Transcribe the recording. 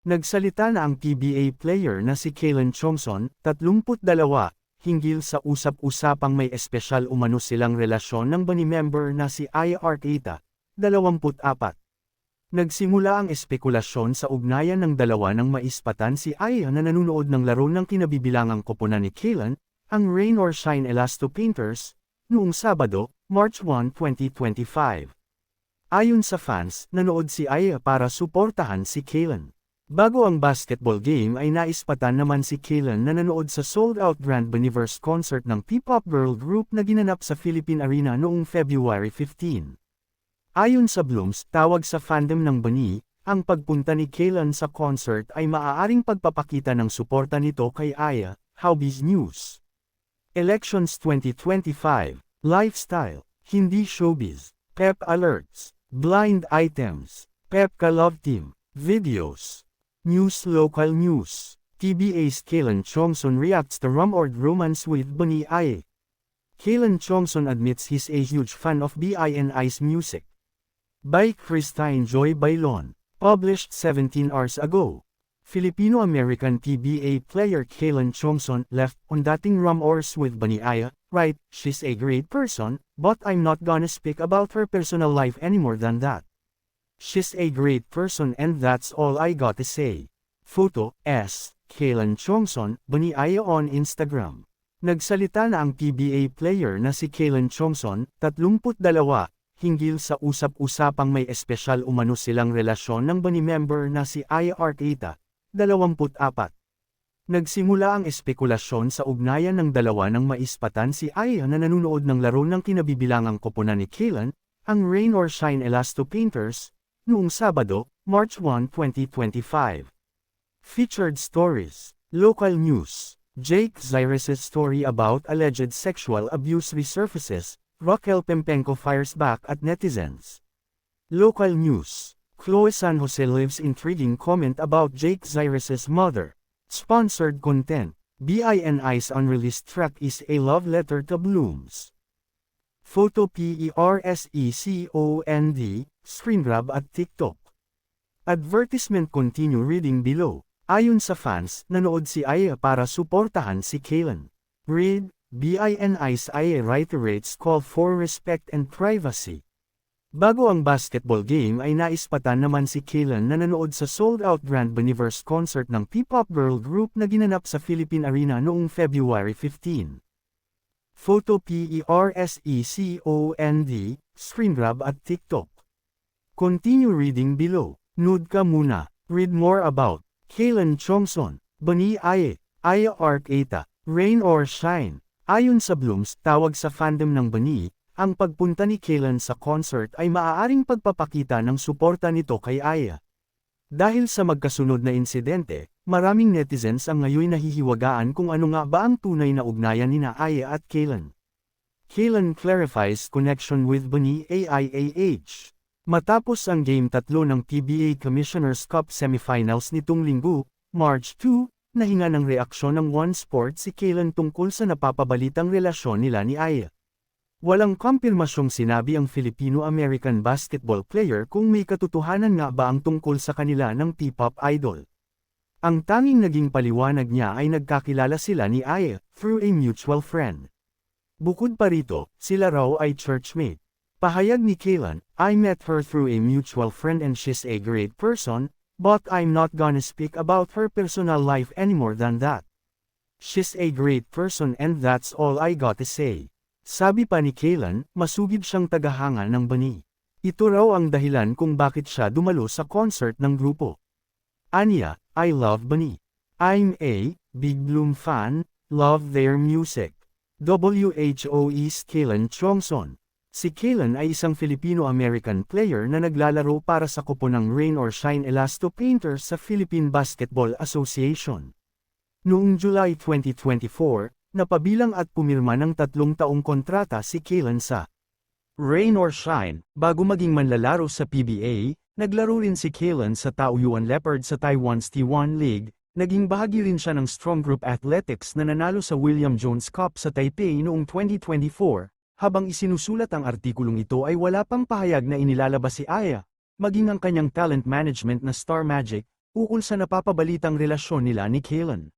Nagsalita na ang PBA player na si Kalen Chomson, 32, hinggil sa usap-usapang may espesyal umano silang relasyon ng bani member na si Aya Arteta, 24. Nagsimula ang espekulasyon sa ugnayan ng dalawa ng maispatan si Aya na nanunood ng laro ng kinabibilangang koponan ni Kalen, ang Rain or Shine Elasto Painters, noong Sabado, March 1, 2025. Ayon sa fans, nanood si Aya para suportahan si Kalen. Bago ang basketball game ay naispatan naman si Kalen na nanood sa sold-out Grand Boniverse concert ng P-pop girl group na ginanap sa Philippine Arena noong February 15. Ayon sa Blooms, tawag sa fandom ng Bani, ang pagpunta ni Kalen sa concert ay maaaring pagpapakita ng suporta nito kay Aya, Howbiz News. Elections 2025, Lifestyle, Hindi Showbiz, Pep Alerts, Blind Items, Pepka Love Team, Videos. News Local News. TBA's Kalen Chomson reacts to rumored romance with Bunny Aye. Kalen Chomson admits he's a huge fan of BINI's music. By Christine Joy Bailon. Published 17 hours ago. Filipino-American TBA player Kalen Chomson left on dating rumors with Bunny Aya, right, she's a great person, but I'm not gonna speak about her personal life anymore than that. She's a great person and that's all I got to say. Photo, S. Kalen Chomson, Baniaya on Instagram. Nagsalita na ang PBA player na si Kalen Chomson, 32, hinggil sa usap-usapang may espesyal umano silang relasyon ng bani member na si Aya Arteta, 24. Nagsimula ang espekulasyon sa ugnayan ng dalawa ng maispatan si Aya na nanunood ng laro ng kinabibilangang koponan ni Kalen, ang Rain or Shine Elasto Painters, noong Sabado, March 1, 2025. Featured Stories Local News Jake Zyrus' story about alleged sexual abuse resurfaces, Raquel Pempenko fires back at netizens. Local News Chloe San Jose lives intriguing comment about Jake Zyrus' mother. Sponsored content BINI's unreleased track is a love letter to Blooms. Photo PERSECOND, screen grab at TikTok. Advertisement continue reading below. Ayon sa fans, nanood si Aya para suportahan si Kalen. Read, BINI's Aya reiterates call for respect and privacy. Bago ang basketball game ay naispatan naman si Kalen na nanood sa sold-out Grand Boniverse concert ng P-pop girl group na ginanap sa Philippine Arena noong February 15. Photo PERSECOND, screen grab at TikTok. Continue reading below. Nude ka muna. Read more about Kalen Chomson, Bani Aye, Aya Arcata, Rain or Shine. Ayon sa Blooms, tawag sa fandom ng Bani, ang pagpunta ni Kalen sa concert ay maaaring pagpapakita ng suporta nito kay Aya. Dahil sa magkasunod na insidente, maraming netizens ang ngayon nahihiwagaan kung ano nga ba ang tunay na ugnayan ni Aya at Kalen. Kalen clarifies connection with Bunny AIAH. Matapos ang Game 3 ng PBA Commissioner's Cup semifinals nitong linggo, March 2, nahinga ng reaksyon ng One Sport si Kalen tungkol sa napapabalitang relasyon nila ni Aya. Walang kumpirmasyong sinabi ang Filipino-American basketball player kung may katotohanan nga ba ang tungkol sa kanila ng P-pop idol. Ang tanging naging paliwanag niya ay nagkakilala sila ni Aya, through a mutual friend. Bukod pa rito, sila raw ay churchmate. Pahayag ni Kaylan, I met her through a mutual friend and she's a great person, but I'm not gonna speak about her personal life anymore than that. She's a great person and that's all I got to say. Sabi pa ni Kaylan, masugid siyang tagahanga ng bani. Ito raw ang dahilan kung bakit siya dumalo sa concert ng grupo. Anya, I love Bunny. I'm a big Bloom fan, love their music. WHOE's Kaylan Chongson. Si Kaylan ay isang Filipino-American player na naglalaro para sa kupo ng Rain or Shine Elasto Painters sa Philippine Basketball Association. Noong July 2024, napabilang at pumirma ng tatlong taong kontrata si Kaylan sa Rain or Shine, bago maging manlalaro sa PBA, naglaro rin si Kaylan sa Taoyuan Leopard sa Taiwan's T1 League, naging bahagi rin siya ng Strong Group Athletics na nanalo sa William Jones Cup sa Taipei noong 2024, habang isinusulat ang artikulong ito ay wala pang pahayag na inilalabas si Aya, maging ang kanyang talent management na Star Magic, Ukol sa napapabalitang relasyon nila ni Kaylan.